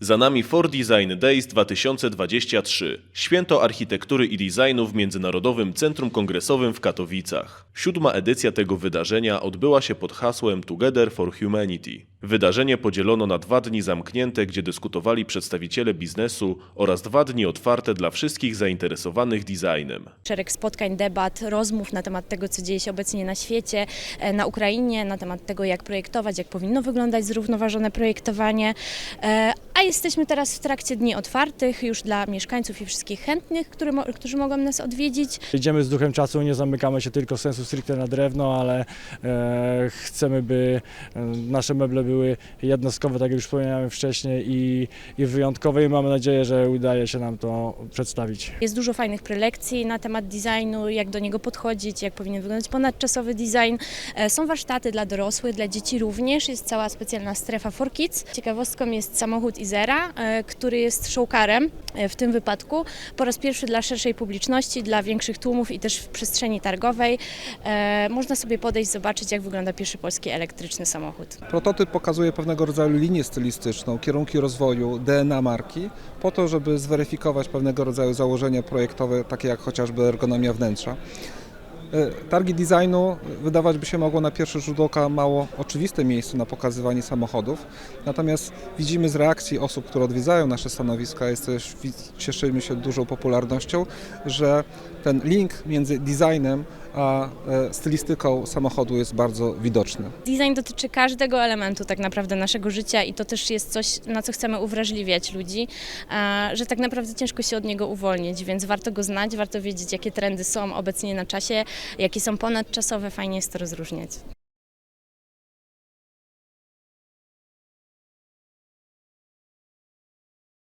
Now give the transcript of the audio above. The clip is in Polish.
Za nami For Design Days 2023. Święto architektury i designu w Międzynarodowym Centrum Kongresowym w Katowicach. Siódma edycja tego wydarzenia odbyła się pod hasłem Together for Humanity. Wydarzenie podzielono na dwa dni zamknięte, gdzie dyskutowali przedstawiciele biznesu oraz dwa dni otwarte dla wszystkich zainteresowanych designem. szereg spotkań, debat, rozmów na temat tego, co dzieje się obecnie na świecie, e, na Ukrainie, na temat tego, jak projektować, jak powinno wyglądać zrównoważone projektowanie. A jesteśmy teraz w trakcie dni otwartych już dla mieszkańców i wszystkich chętnych, który, którzy mogą nas odwiedzić. Idziemy z duchem czasu, nie zamykamy się tylko sensu stricte na drewno, ale e, chcemy, by e, nasze meble były jednostkowe, tak jak już wspomniałem wcześniej, i, i wyjątkowe i mamy nadzieję, że udaje się nam to przedstawić. Jest dużo fajnych prelekcji na temat designu, jak do niego podchodzić, jak powinien wyglądać ponadczasowy design. E, Są warsztaty dla dorosłych, dla dzieci również. Jest cała specjalna strefa for kids. Ciekawostką jest samochód Izera, e, który jest showcarem e, w tym wypadku. Po raz pierwszy dla szerszej publiczności, dla większych tłumów i też w przestrzeni targowej. E, Można sobie podejść, zobaczyć jak wygląda pierwszy polski elektryczny samochód. Prototyp pokazuje pewnego rodzaju linię stylistyczną, kierunki rozwoju, DNA marki, po to, żeby zweryfikować pewnego rodzaju założenia projektowe, takie jak chociażby ergonomia wnętrza. E, Targi designu wydawać by się mogło na pierwszy rzut oka mało oczywiste miejsce na pokazywanie samochodów, natomiast widzimy z reakcji osób, które odwiedzają nasze stanowiska, jest też, wi- cieszymy się dużą popularnością, że ten link między designem a e, stylistyką samochodu jest bardzo widoczny. Design dotyczy każdego elementu tak naprawdę naszego życia i to też jest coś, na co chcemy uwrażliwiać ludzi, że tak naprawdę ciężko się od niego uwolnić, więc warto go znać, warto wiedzieć, jakie trendy są obecnie na czasie, jakie są ponadczasowe, fajnie jest to rozróżniać.